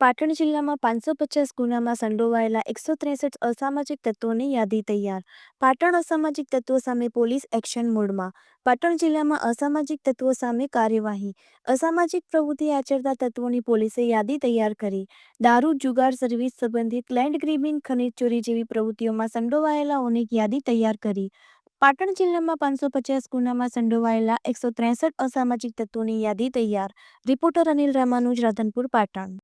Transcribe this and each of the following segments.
પાટણ જિલ્લામાં પાંચસો પચાસ ગુનામાં સંડોવાયેલા એકસો ત્રેસઠ અસામાજિક તત્વોની યાદી તૈયાર. પાટણ અસામાજિક તત્વો સામે પોલીસ એક્શન મોડમાં. પાટણ જિલ્લામાં અસામાજિક તત્વો સામે કાર્યવાહી. અસામાજિક પ્રવૃત્તિ આચરતા તત્વોની પોલીસે યાદી તૈયાર કરી. દારૂ, જુગાર સર્વિસ સંબંધિત લેન્ડ ગ્રીબિંગ, ખનીજ ચોરી જેવી પ્રવૃત્તિઓમાં સંડોવાયેલાઓની યાદી તૈયાર કરી. પાટણ જિલ્લામાં પાંચસો પચાસ ગુનામાં સંડોવાયેલા એકસો ત્રેસઠ અસામાજિક તત્વોની યાદી તૈયાર. રિપોર્ટર અનિલ રામાનુજ, રાધનપુર, પાટણ.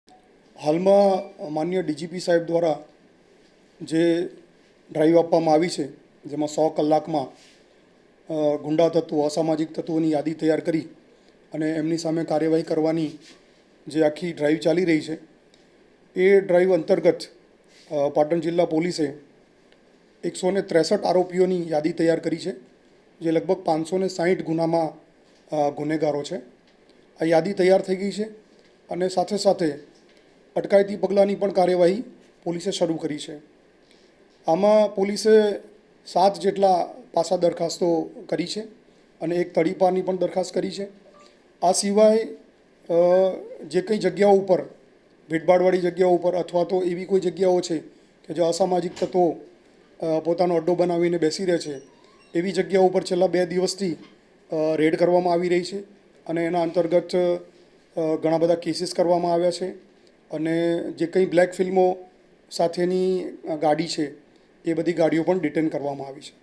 હાલમાં માન્ય ડીજીપી સાહેબ દ્વારા જે ડ્રાઈવ આપવામાં આવી છે, જેમાં સો કલાકમાં ગુંડા તત્વો, અસામાજિક તત્વોની યાદી તૈયાર કરી અને એમની સામે કાર્યવાહી કરવાની જે આખી ડ્રાઈવ ચાલી રહી છે, એ ડ્રાઈવ અંતર્ગત પાટણ જિલ્લા પોલીસે એકસો ને ત્રેસઠ આરોપીઓની યાદી તૈયાર કરી છે, જે લગભગ પાંચસો ને સાહીઠ ગુનામાં ગુનેગારો છે. આ યાદી તૈયાર થઈ ગઈ છે અને સાથે સાથે અટકાયતી પગલાંની પણ કાર્યવાહી પોલીસે શરૂ કરી છે. આમાં પોલીસે સાત જેટલા પાસા દરખાસ્તો કરી છે અને એક તડીપારની પણ દરખાસ્ત કરી છે. આ સિવાય જે કંઈ જગ્યાઓ ઉપર ભીડભાડવાળી જગ્યાઓ ઉપર અથવા તો એવી કોઈ જગ્યાઓ છે કે જે અસામાજિક તત્વો પોતાનો અડ્ડો બનાવીને બેસી રહે છે, એવી જગ્યાઓ ઉપર છેલ્લા બે દિવસથી રેડ કરવામાં આવી રહી છે અને એના અંતર્ગત ઘણા બધા કેસીસ કરવામાં આવ્યા છે. અને જે કંઈ બ્લેક ફિલ્મો સાથેની ગાડી છે, એ બધી ગાડીઓ પણ ડિટેન કરવામાં આવી છે.